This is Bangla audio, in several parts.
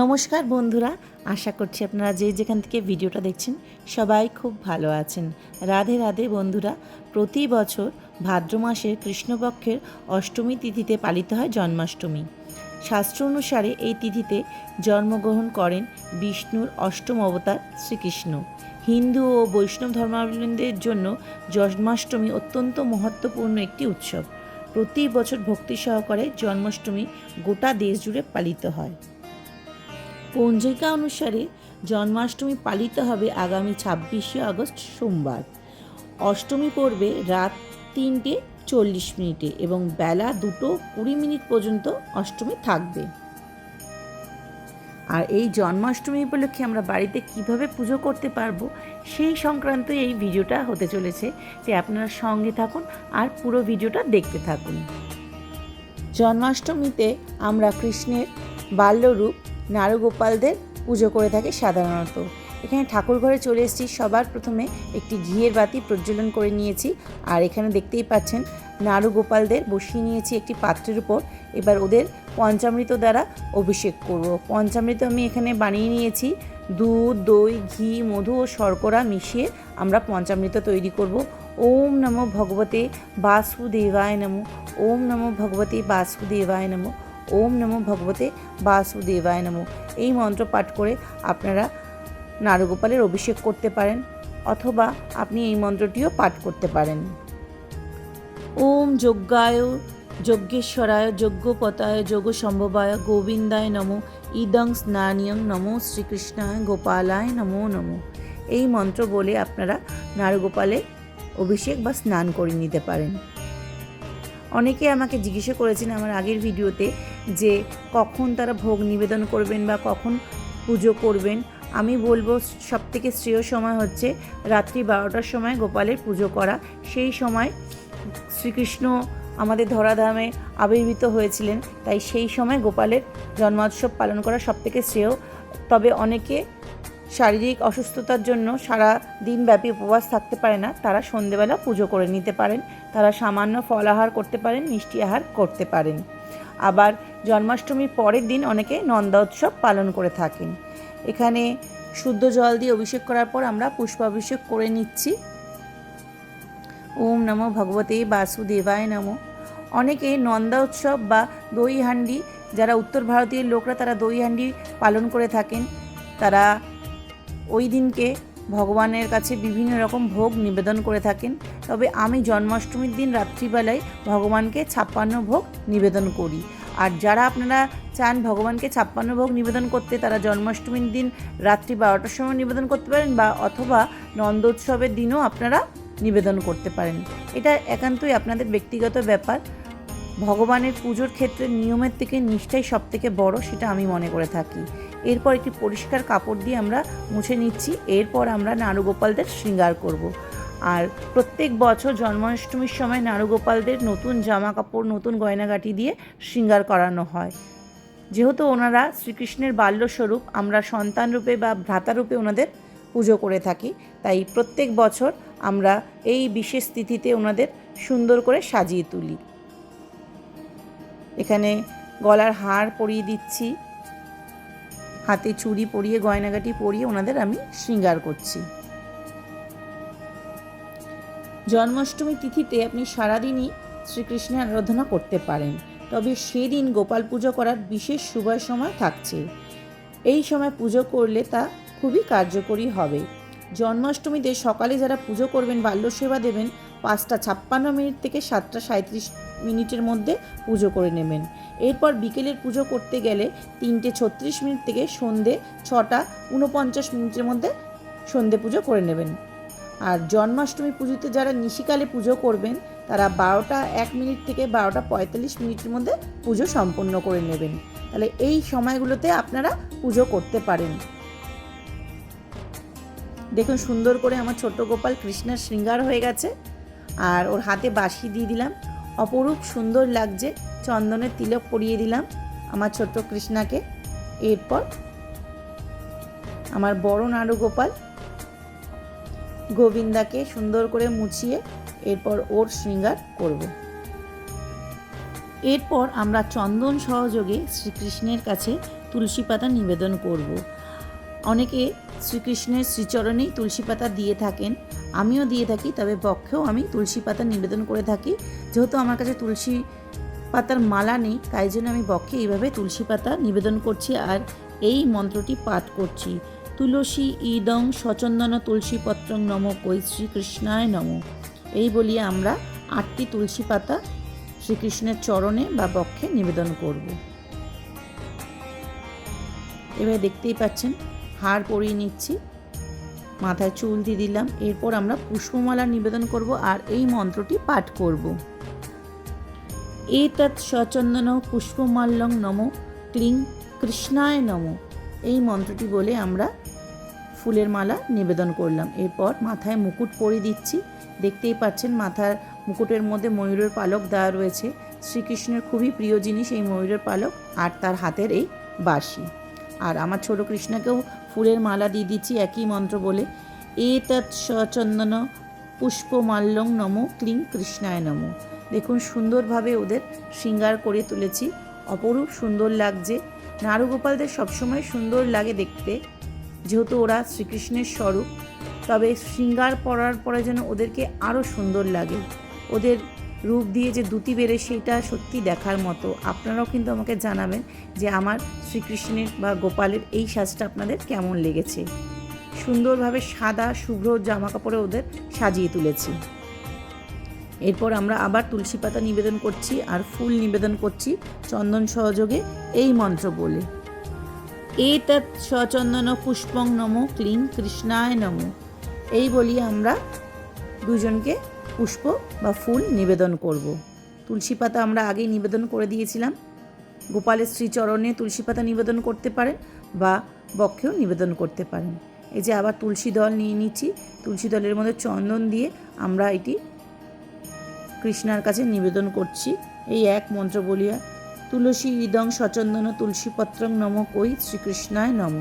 নমস্কার বন্ধুরা, আশা করছি আপনারা যে যেখান থেকে ভিডিওটা দেখছেন সবাই খুব ভালো আছেন। রাধে রাধে বন্ধুরা, প্রতি বছর ভাদ্র মাসের কৃষ্ণপক্ষের অষ্টমী তিথিতে পালিত হয় জন্মাষ্টমী। শাস্ত্র অনুসারে এই তিথিতে জন্মগ্রহণ করেন বিষ্ণুর অষ্টম অবতার শ্রীকৃষ্ণ। হিন্দু ও বৈষ্ণব ধর্মাবলম্বীদের জন্য জন্মাষ্টমী অত্যন্ত মহত্বপূর্ণ একটি উৎসব। প্রতি বছর ভক্তি সহকারে জন্মাষ্টমী গোটা দেশ জুড়ে পালিত হয়। পঞ্জিকা অনুসারে জন্মাষ্টমী পালিত হবে আগামী ছাব্বিশে আগস্ট সোমবার। অষ্টমী পড়বে রাত তিনটে চল্লিশ মিনিটে এবং বেলা দুটো কুড়ি মিনিট পর্যন্ত অষ্টমী থাকবে। আর এই জন্মাষ্টমী উপলক্ষে আমরা বাড়িতে কীভাবে পুজো করতে পারব সেই সংক্রান্ত এই ভিডিওটা হতে চলেছে। তাই আপনারা সঙ্গে থাকুন আর পুরো ভিডিওটা দেখতে থাকুন। জন্মাষ্টমীতে আমরা কৃষ্ণের বাল্যরূপ নারুগোপালদের পুজো করে থাকে সাধারণত। এখানে ঠাকুর ঘরে চলে এসেছি। সবার প্রথমে একটি ঘিয়ের বাতি প্রজ্বলন করে নিয়েছি। আর এখানে দেখতেই পাচ্ছেন, নারুগোপালদের বসিয়ে নিয়েছি একটি পাত্রের উপর। এবার ওদের পঞ্চামৃত দ্বারা অভিষেক করব। পঞ্চামৃত আমি এখানে বানিয়ে নিয়েছি। দুধ, দই, ঘি, মধু ও শর্করা মিশিয়ে আমরা পঞ্চামৃত তৈরি করব। ওম নমো ভগবতে বাসুদেবায় নমো। ওম নমো ভগবতে বাসুদেবায় নমো। ওম নমো ভগবতে বাসুদেবায় নমো। এই মন্ত্র পাঠ করে আপনারা নারগোপালের অভিষেক করতে পারেন, অথবা আপনি এই মন্ত্রটিও পাঠ করতে পারেন। ওম যজ্ঞায়, যজ্ঞেশ্বরায়, যজ্ঞপতায় যোগ সম্ভবায় গোবিন্দায় নমো, ইদং স্নানিয়ং নমো, শ্রীকৃষ্ণায় গোপালায় নমো নমো। এই মন্ত্র বলে আপনারা নারগোপালে অভিষেক বা স্নান করে নিতে পারেন। অনেকে আমাকে জিজ্ঞাসা করেছেন আমার আগের ভিডিওতে যে কখন তারা ভোগ নিবেদন করবেন বা কখন পুজো করবেন। আমি বলব সব থেকে শ্রেয় সময় হচ্ছে রাত্রি বারোটার সময় গোপালের পুজো করা। সেই সময় শ্রীকৃষ্ণ আমাদের ধরাধামে আবির্ভূত হয়েছিলেন। তাই সেই সময় গোপালের জন্মোৎসব পালন করা সব থেকে শ্রেয়। তবে অনেকে শারীরিক অসুস্থতার জন্য সারা দিনব্যাপী উপবাস থাকতে পারে না। তারা সন্ধেবেলা পুজো করে নিতে পারেন। তারা সামান্য ফল আহার করতে পারেন, মিষ্টি আহার করতে পারেন। আবার জন্মাষ্টমীর পরের দিন অনেকে নন্দা উৎসব পালন করে থাকেন। এখানে শুদ্ধ জল দিয়ে অভিষেক করার পর আমরা পুষ্পাভিষেক করে নিচ্ছি। ওম নমো ভগবতে বাসুদেবায় নমো। অনেকে নন্দা উৎসব বা দই হান্ডি যারা উত্তর ভারতীয় লোকরা তারা দই হান্ডি পালন করে থাকেন। তারা ওই দিনকে ভগবানের কাছে বিভিন্ন রকম ভোগ নিবেদন করে থাকেন। তবে আমি জন্মাষ্টমীর দিন রাত্রিবেলায় ভগবানকে ছাপ্পান্ন ভোগ নিবেদন করি। আর যারা আপনারা চান ভগবানকে ছাপ্পান্ন ভোগ নিবেদন করতে, তারা জন্মাষ্টমীর দিন রাত্রি বারোটার সময় নিবেদন করতে পারেন বা অথবা নন্দোৎসবের দিনও আপনারা নিবেদন করতে পারেন। এটা একান্তই আপনাদের ব্যক্তিগত ব্যাপার। ভগবানের পুজোর ক্ষেত্রে নিয়মের থেকে, নিষ্ঠাই সব থেকে বড়, সেটা আমি মনে করে থাকি। এরপর একটি পরিষ্কার কাপড় দিয়ে আমরা মুছে নিচ্ছি। এরপর আমরা নারুগোপালদের শৃঙ্গার করব। আর প্রত্যেক বছর জন্মাষ্টমীর সময় নারুগোপালদের নতুন জামা কাপড়, নতুন গয়নাগাটি দিয়ে শৃঙ্গার করানো হয়। যেহেতু ওনারা শ্রীকৃষ্ণের বাল্যস্বরূপ, আমরা সন্তানরূপে বা ভ্রাতারূপে ওনাদের পুজো করে থাকি। তাই প্রত্যেক বছর আমরা এই বিশেষ তিথিতে ওনাদের সুন্দর করে সাজিয়ে তুলি। এখানে গলার হার পরিয়ে দিচ্ছি। হাতে চুড়ি পরিয়ে, গয়নাগাটি পরিয়ে ওনাদের আমি শৃঙ্গার করছি। জন্মাষ্টমী তিথিতে আপনি সারাদিনই শ্রীকৃষ্ণের আরাধনা করতে পারেন। তবে সেদিন গোপাল পুজো করার বিশেষ শুভ সময় থাকছে। এই সময় পুজো করলে তা খুবই কার্যকরী হবে। জন্মাষ্টমীতে সকালে যারা পুজো করবেন বাল্য সেবা দেবেন, পাঁচটা ছাপ্পান্ন মিনিট থেকে সাতটা সাঁত্রিশ মিনিটের মধ্যে পুজো করে নেবেন। এরপর বিকেলের পুজো করতে গেলে তিনটে ছত্রিশ মিনিট থেকে সন্ধে ছটা উনপঞ্চাশ মিনিটের মধ্যে সন্ধে পুজো করে নেবেন। আর জন্মাষ্টমী পুজোতে যারা নিশিকালে পুজো করবেন, তারা বারোটা এক মিনিট থেকে বারোটা পঁয়তাল্লিশ মিনিটের মধ্যে পুজো সম্পন্ন করে নেবেন। তাহলে এই সময়গুলোতে আপনারা পুজো করতে পারেন। দেখুন সুন্দর করে আমার ছোট্ট গোপাল কৃষ্ণের শৃঙ্গার হয়ে গেছে। আর ওর হাতে বাঁশি দিয়ে দিলাম। অপরূপ সুন্দর লাগছে। চন্দনের তিলক পরিয়ে দিলাম আমার ছোট্ট কৃষ্ণাকে। এরপর আমার বড় নাড়ু গোপাল গোবিন্দাকে সুন্দর করে মুছিয়ে এরপর ওর শৃঙ্গার করব। এরপর আমরা চন্দন সহযোগে শ্রীকৃষ্ণের কাছে তুলসী পাতা নিবেদন করব। অনেকে শ্রীকৃষ্ণের শ্রীচরণেই তুলসী পাতা দিয়ে থাকেন। আমিও দিয়ে থাকি, তবে পক্ষেও আমি তুলসী পাতা নিবেদন করে থাকি। যেহেতু আমার কাছে তুলসী পাতার মালা নেই, তাই জন্য আমি বক্ষে এইভাবে তুলসী পাতা নিবেদন করছি আর এই মন্ত্রটি পাঠ করছি। তুলসী ইদং সচন্দন তুলসী পত্রং নম কই শ্রীকৃষ্ণায় নম। এই বলিয়ে আমরা আটটি তুলসী পাতা শ্রীকৃষ্ণের চরণে বা বক্ষে নিবেদন করব। এবার দেখতেই পাচ্ছেন হার পরিয়ে নিচ্ছি। মাথায় চুল দিয়ে দিলাম। এরপর আমরা পুষ্পমালা নিবেদন করব আর এই মন্ত্রটি পাঠ করব। এতৎ সচন্দন পুষ্পমাল্যং নম ক্লিং কৃষ্ণায় নম। এই মন্ত্রটি বলে আমরা ফুলের মালা নিবেদন করলাম। এরপর মাথায় মুকুট পরিয়ে দিচ্ছি। দেখতেই পাচ্ছেন মাথার মুকুটের মধ্যে ময়ূরের পালক দেওয়া রয়েছে। শ্রীকৃষ্ণের খুবই প্রিয় জিনিস এই ময়ূরের পালক আর তার হাতের এই বাঁশি। আর আমার ছোট কৃষ্ণকেও ফুলের মালা দিয়ে দিচ্ছি, একই মন্ত্র বলে এ তৎ সচন্দন পুষ্পমাল্যং নম ক্লিং কৃষ্ণায় নম। দেখুন, সুন্দরভাবে ওদের শৃঙ্গার করে তুলেছি। অপরূপ সুন্দর লাগছে। নারুগোপালদের সবসময় সুন্দর লাগে দেখতে, যেহেতু ওরা শ্রীকৃষ্ণের স্বরূপ। তবে শৃঙ্গার পরার পরে যেন ওদেরকে আরও সুন্দর লাগে। ওদের রূপ দিয়ে যে দুটি বেড়ে সেটা সত্যি দেখার মতো। আপনারাও কিন্তু আমাকে জানাবেন যে আমার শ্রীকৃষ্ণের বা গোপালের এই সাজটা আপনাদের কেমন লেগেছে। সুন্দরভাবে সাদা, শুভ্র জামা কাপড়ে ওদের সাজিয়ে তুলেছি। এরপর আমরা আবার তুলসী পাতা নিবেদন করছি আর ফুল নিবেদন করছি চন্দন সহযোগে এই মন্ত্র বলে। এতৎ সচন্দন পুষ্পং নম ক্লিং কৃষ্ণায় নম। এই বলি আমরা দুজনকে পুষ্প বা ফুল নিবেদন করব। তুলসী পাতা আমরা আগেই নিবেদন করে দিয়েছিলাম। গোপালের শ্রীচরণে তুলসী পাতা নিবেদন করতে পারেন বা বক্ষেও নিবেদন করতে পারেন। এই যে আবার তুলসী দল নিয়ে নিচ্ছি, তুলসী দলের মধ্যে চন্দন দিয়ে আমরা এটি কৃষ্ণার কাছে নিবেদন করছি। এই এক মন্ত্র বলিয়া, তুলসী ইদং সচন্দন তুলসী পত্রং নম কই শ্রীকৃষ্ণায় নম।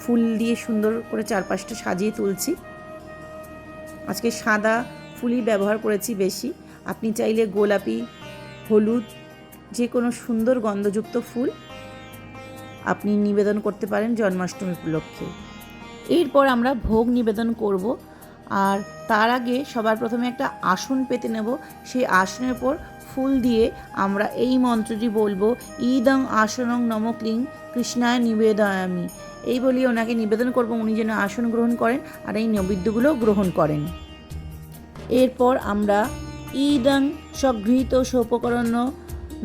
ফুল দিয়ে সুন্দর করে চারপাশটা সাজিয়ে তুলছি। আজকে সাদা ফুলই ব্যবহার করেছি বেশি। আপনি চাইলে গোলাপি, হলুদ যে কোনো সুন্দর গন্ধযুক্ত ফুল আপনি নিবেদন করতে পারেন জন্মাষ্টমী উপলক্ষে। এরপর আমরা ভোগ নিবেদন করব আর তার আগে সবার প্রথমে একটা আসন পেতে নেব। সেই আসনের পর ফুল দিয়ে আমরা এই মন্ত্রটি বলব ইদং আসনং নম ক্লিং কৃষ্ণায় নিবেদয়ামি। এই বলি ওনাকে নিবেদন করব, উনি যেন আসন গ্রহণ করেন আর এই নৈবেদ্যগুলো গ্রহণ করেন। এরপর আমরা ইদং সগৃহীত সোপকরণ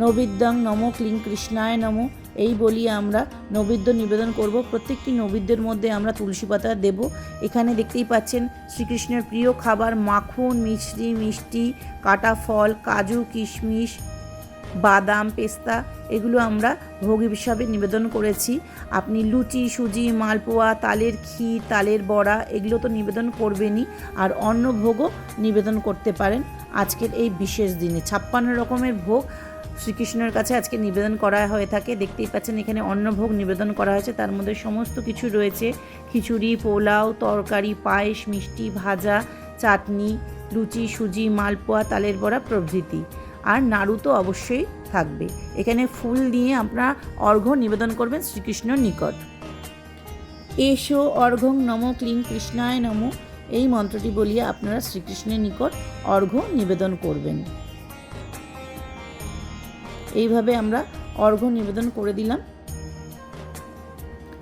নবিদ্যং নম ক্লিং কৃষ্ণায় নম। এই বলিয়ে আমরা নৈবেদ্য নিবেদন করব। প্রত্যেকটি নৈবেদ্যের মধ্যে আমরা তুলসী পাতা দেব। এখানে দেখতেই পাচ্ছেন শ্রীকৃষ্ণের প্রিয় খাবার মাখন মিষ্টি মিষ্টি, কাটা ফল, কাজু, কিশমিশ বাদাম, পেস্তা, এগুলো আমরা ভোগ হিসাবে নিবেদন করেছি। আপনি লুচি, সুজি, মালপোয়া, তালের ক্ষীর তালের বড়া, এগুলো তো নিবেদন করবেনই, আর অন্য ভোগও নিবেদন করতে পারেন আজকের এই বিশেষ দিনে। ছাপ্পান্ন রকমের ভোগ শ্রীকৃষ্ণের কাছে আজকে নিবেদন করা হয়ে থাকে। দেখতেই পাচ্ছেন এখানে অন্নভোগ নিবেদন করা হয়েছে। তার মধ্যে সমস্ত কিছু রয়েছে। খিচুড়ি, পোলাও, তরকারি, পায়েস, মিষ্টি, ভাজা, চাটনি, লুচি, সুজি, মালপোয়া, তালের বড়া প্রভৃতি। আর নাড়ু তো অবশ্যই থাকবে। এখানে ফুল দিয়ে আপনারা অর্ঘ্য নিবেদন করবেন শ্রীকৃষ্ণর নিকট। এসো অর্ঘং নম ক্লিং কৃষ্ণায় নম। এই মন্ত্রটি বলিয়ে আপনারা শ্রীকৃষ্ণের নিকট অর্ঘ্য নিবেদন করবেন। এইভাবে আমরা অর্ঘ্য নিবেদন করে দিলাম।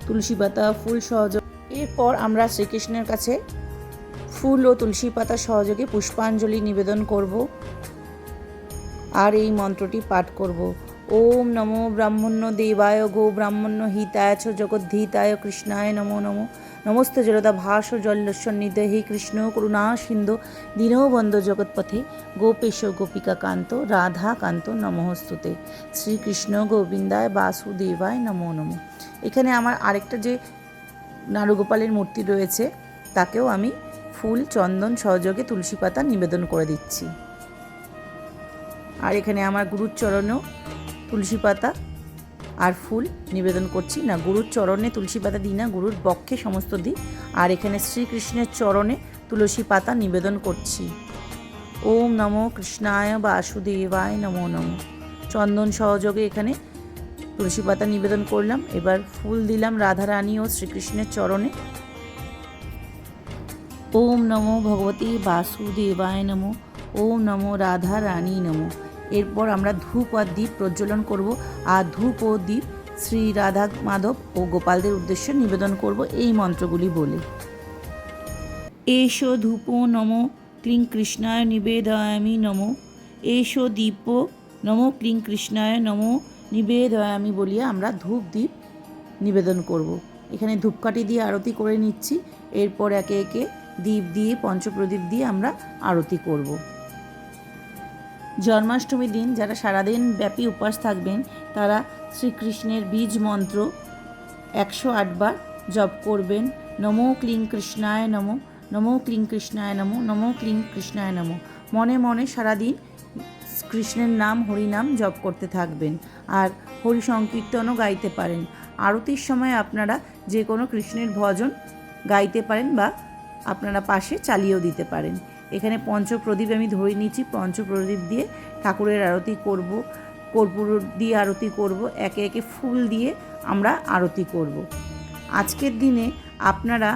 তুলসী পাতা, ফুল সহযোগ। এরপর আমরা শ্রীকৃষ্ণের কাছে ফুল ও তুলসী পাতা সহযোগে পুষ্পাঞ্জলি নিবেদন করব। আর এই মন্ত্রটি পাঠ করব। ওম নমো ব্রাহ্মণ্য দেবায় গো ব্রাহ্মণ্য হিতায় ছ জগদ্ধিতায় কৃষ্ণায় নমো নমো। নমস্তে জলদা ভাস জল্লস্বন্নিধ হে কৃষ্ণ, করুণা, সিন্ধু, দীনবন্ধ জগৎপথে গোপেশ গোপিকা কান্ত রাধা কান্ত নমস্তুতে। শ্রীকৃষ্ণ গোবিন্দায় বাসুদেবায় নমো নমো। এখানে আমার আরেকটা যে নারুগোপালের মূর্তি রয়েছে, তাকেও আমি ফুল, চন্দন, সহযোগে তুলসী পাতা নিবেদন করে দিচ্ছি। আর এখানে আমার গুরুর চরণেও তুলসী পাতা আর ফুল নিবেদন করছি। না, গুরুর চরণে তুলসী পাতা দিই না, গুরুর বক্ষে সমস্ত দিই। আর এখানে শ্রীকৃষ্ণের চরণে তুলসী পাতা নিবেদন করছি। ওম নমো কৃষ্ণায় বাসুদেবায় নমো নমো। চন্দন সহযোগে এখানে তুলসী পাতা নিবেদন করলাম। এবার ফুল দিলাম রাধা রানী ও শ্রীকৃষ্ণের চরণে। ওম নমো ভগবতী বাসুদেবায় নমো। ওম নমো রাধা রানী নমো। এরপর আমরা ধূপ আর দ্বীপ প্রজ্বলন করব আর ধূপ ও দ্বীপ, শ্রী রাধা মাধব ও গোপালদের উদ্দেশ্যে নিবেদন করব এই মন্ত্রগুলি বলে এসো ধূপ নম ক্লিং কৃষ্ণায় নিবেদয়ামি নম এসো দীপ নম ক্লিং কৃষ্ণায় নম নিবেদয়ামি বলিয়া আমরা ধূপ দ্বীপ নিবেদন করব। এখানে ধূপকাঠি দিয়ে আরতি করে নিচ্ছি এরপর একে একে দ্বীপ দিয়ে, পঞ্চপ্রদীপ দিয়ে আমরা আরতি করব। জন্মাষ্টমীর দিন যারা সারাদিন ব্যাপী উপাস থাকবেন, তারা শ্রীকৃষ্ণের বীজ মন্ত্র একশো আটবার জপ করবেন। নমো ক্লিং কৃষ্ণায় নমো নমো ক্লিং কৃষ্ণায় নমো নমো ক্লিং কৃষ্ণায় নমো। মনে মনে সারাদিন কৃষ্ণের নাম, হরিনাম জপ করতে থাকবেন আর হরি সংকীর্তনও গাইতে পারেন। আরতির সময় আপনারা যে কোনো কৃষ্ণের ভজন গাইতে পারেন বা আপনারা পাশে চালিয়েও দিতে পারেন। পঞ্চপ্রদীপ আমি ধরে নিয়েছি, পঞ্চপ্রদীপ দিয়ে ঠাকুরের আরতি করব, কর্পূর দিয়ে আরতি করব, একে একে ফুল দিয়ে আমরা আরতি করব। আজকের দিনে আপনারা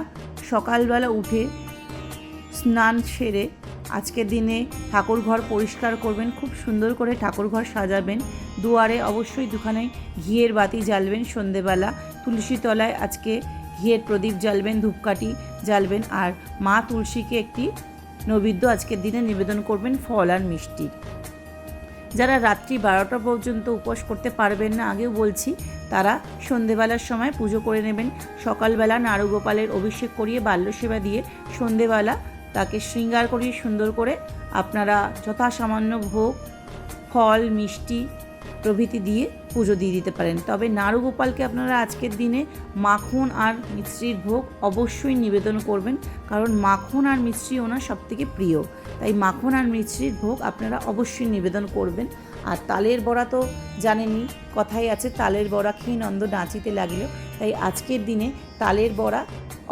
সকালবেলা উঠে স্নান সেরে আজকের দিনে ঠাকুর ঘর পরিষ্কার করবেন, খুব সুন্দর করে ঠাকুর ঘর সাজাবেন। দুয়ারে অবশ্যই দুখানে ঘিয়ের বাতি জ্বালবেন সন্ধেবেলা তুলসী তলায় আজকে ঘিয়ের প্রদীপ জ্বালবেন, ধূপকাঠি জ্বালবেন, আর মা তুলসীকে একটি নৈবেদ্য আজকের দিনে নিবেদন করবেন ফল আর মিষ্টি। যারা রাত্রি বারোটা পর্যন্ত উপোস করতে পারবেন না, আগেও বলছি, তারা সন্ধেবেলার সময় পুজো করে নেবেন। সকালবেলা নারুগোপালের অভিষেক করিয়ে বাল্যসেবা দিয়ে সন্ধেবেলা তাকে শৃঙ্গার করিয়ে সুন্দর করে আপনারা যথাসামান্য ভোগ, ফল, মিষ্টি প্রভৃতি দিয়ে পুজো দিয়ে দিতে পারেন। তবে নারুগোপালকে আপনারা আজকের দিনে মাখন আর মিশ্রির ভোগ অবশ্যই নিবেদন করবেন, কারণ মাখন আর মিশ্রি ওনার সবথেকে প্রিয়। তাই মাখন আর মিশ্রির ভোগ আপনারা অবশ্যই নিবেদন করবেন। আর তালের বড়া তো জানেনই, কথাই আছে, তালের বড়া খেয়ে নন্দ নাচিতে লাগিল। তাই আজকের দিনে তালের বড়া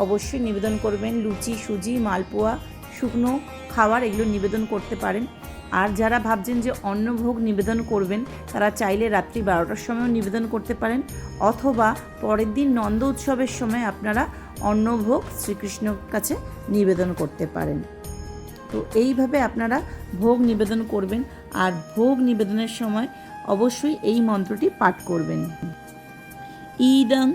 অবশ্যই নিবেদন করবেন। লুচি, সুজি, মালপোয়া, শুকনো খাবার এগুলো নিবেদন করতে পারেন। আর যারা ভাবছেন যে অন্নভোগ নিবেদন করবেন, তারা চাইলে রাত্রি বারোটার সময়ও নিবেদন করতে পারেন। অথবা পরের দিন নন্দ উৎসবের সময় আপনারা অন্নভোগ শ্রীকৃষ্ণর কাছে নিবেদন করতে পারেন। তো এইভাবে আপনারা ভোগ নিবেদন করবেন আর ভোগ নিবেদনের সময় অবশ্যই এই মন্ত্রটি পাঠ করবেন। ইদং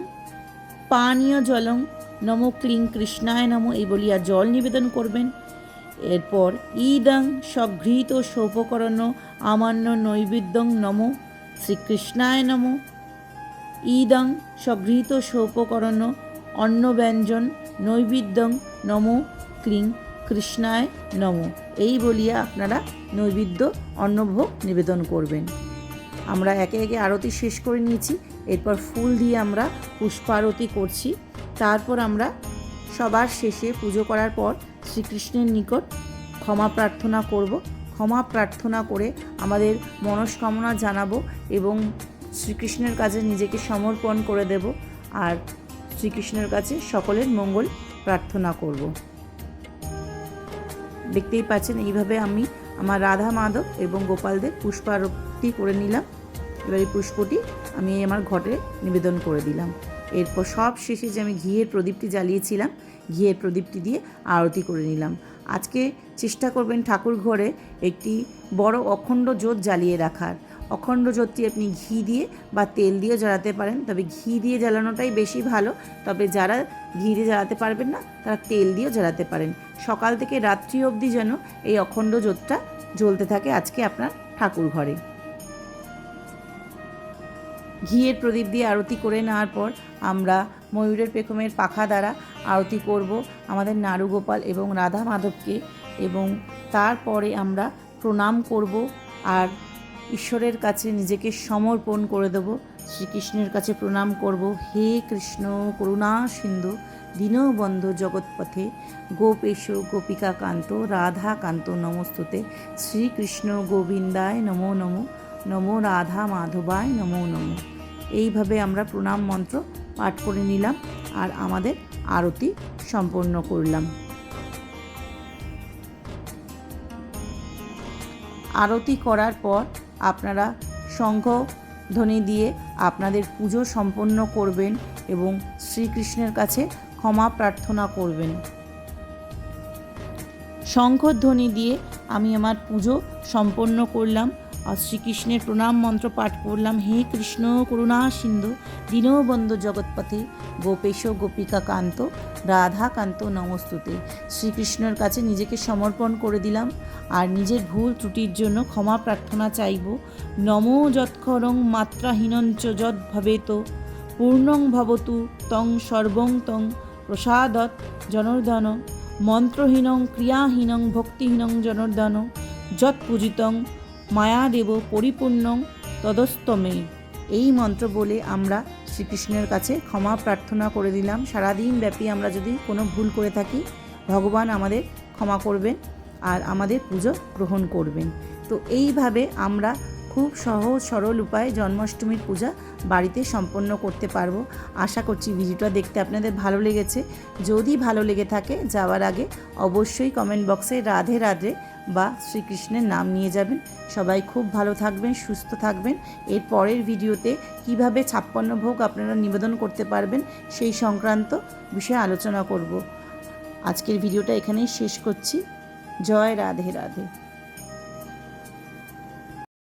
পানীয় জলং নমো ক্লিং কৃষ্ণায় নমো এই বলিয়া জল নিবেদন করবেন। এরপর ইদং সগৃহীত সৌপকরণ আমান্য নৈবেদ্যং নম শ্রীকৃষ্ণায় নম। ইদং সগৃহীত সৌপকরণ অন্নব্যঞ্জন নৈবেদ্যং নম ক্লিং কৃষ্ণায় নম। এই বলিয়া আপনারা নৈবেদ্য অন্নভোগ নিবেদন করবেন। আমরা একে একে আরতি শেষ করে নিয়েছি। এরপর ফুল দিয়ে আমরা পুষ্পারতি করছি। তারপর আমরা সবার শেষে পুজো করার পর শ্রীকৃষ্ণের নিকট ক্ষমা প্রার্থনা করব। ক্ষমা প্রার্থনা করে আমাদের মনস্কামনা জানাব এবং শ্রীকৃষ্ণের কাছে নিজেকে সমর্পণ করে দেব আর শ্রীকৃষ্ণের কাছে সকলের মঙ্গল প্রার্থনা করব। দেখতেই পাচ্ছেন, এইভাবে আমি আমার রাধা মাধব এবং গোপালদের পুষ্পারতি করে নিলাম। এবার এই পুষ্পটি আমি আমার ঘটে নিবেদন করে দিলাম। এরপর সব শেষে যে আমি ঘিয়ের প্রদীপটি জ্বালিয়েছিলাম, ঘিয়ের প্রদীপটি দিয়ে আরতি করে নিলাম। আজকে চেষ্টা করবেন ঠাকুর ঘরে একটি বড় অখণ্ড জোত জ্বালিয়ে রাখার। অখণ্ড জ্যোতি আপনি ঘি দিয়ে বা তেল দিয়ে জ্বালাতে পারেন, তবে ঘি দিয়ে জ্বালানোটাই বেশি ভালো। তবে যারা ঘি দিয়ে জ্বালাতে পারবেন না, তারা তেল দিয়েও জ্বালাতে পারেন। সকাল থেকে রাত্রি অবধি যেন এই অখণ্ড জ্যোতটা জ্বলতে থাকে আজকে আপনার ঠাকুর ঘরে। ঘিয়ের প্রদীপ দিয়ে আরতি করে নেওয়ার পর আমরা ময়ূরের পেখমের পাখা দ্বারা আরতি করব আমাদের নারুগোপাল এবং রাধা মাধবকে এবং তারপরে আমরা প্রণাম করব আর ঈশ্বরের কাছে নিজেকে সমর্পণ করে দেব। শ্রীকৃষ্ণের কাছে প্রণাম করব। হে কৃষ্ণ, করুণা সিন্ধু, দীনবন্ধু জগৎপথে, গোপেশ, গোপিকা কান্ত, রাধা কান্ত নমস্তুতে, শ্রীকৃষ্ণ গোবিন্দায় নমো নমো নমো রাধা মাধবায় নমো নমো। এইভাবে আমরা প্রণাম মন্ত্র পাঠ করে নিলাম আর আমাদের আরতি সম্পন্ন করলাম। আরতি করার পর আপনারা শঙ্খ ধ্বনি দিয়ে আপনাদের পুজো সম্পন্ন করবেন এবং শ্রীকৃষ্ণের কাছে ক্ষমা প্রার্থনা করবেন। শঙ্খধ্বনি দিয়ে আমি আমার পুজো সম্পন্ন করলাম। আর শ্রীকৃষ্ণের প্রণাম মন্ত্র পাঠ করলাম। হে কৃষ্ণ করুণা সিন্ধু, দীনবন্ধু জগৎপথে, গোপেশ গোপিকা কান্ত, রাধা কান্ত নমস্তুতে। শ্রীকৃষ্ণের কাছে নিজেকে সমর্পণ করে দিলাম। আর নিজের ভুল ত্রুটির জন্য ক্ষমা প্রার্থনা চাইব। নম যৎক্ষরং মাত্রাহীনঞ্চ যদ ভবেত। পূর্ণং ভবতু তং সর্বং তং প্রসাদত জনার্দন। মন্ত্রহীনং ক্রিয়াহীনং ভক্তিহীনং জনর্দন। যৎ পূজিতং মায়াদেব পরিপূর্ণং তদস্তমে। এই মন্ত্র বলে আমরা শ্রীকৃষ্ণের কাছে ক্ষমা প্রার্থনা করে দিলাম। সারাদিন ব্যাপী আমরা যদি কোনো ভুল করে থাকি, ভগবান আমাদের ক্ষমা করবেন আর আমাদের পুজো গ্রহণ করবেন। তো এইভাবে আমরা খুব সহজ সরল উপায়ে জন্মাষ্টমীর পূজা বাড়িতে সম্পন্ন করতে পারব। আশা করছি ভিডিওটা দেখতে আপনাদের ভালো লেগেছে। যদি ভালো লেগে থাকে, যাওয়ার আগে অবশ্যই কমেন্ট বক্সে রাধে রাধে বা শ্রীকৃষ্ণের নাম নিয়ে যাবেন। সবাই খুব ভালো থাকবেন, সুস্থ থাকবেন। এর পরের ভিডিওতে কীভাবে ছাপ্পান্ন ভোগ আপনারা নিবেদন করতে পারবেন সেই সংক্রান্ত বিষয়ে আলোচনা করব। আজকের ভিডিওটা এখানেই শেষ করছি। জয় রাধে রাধে।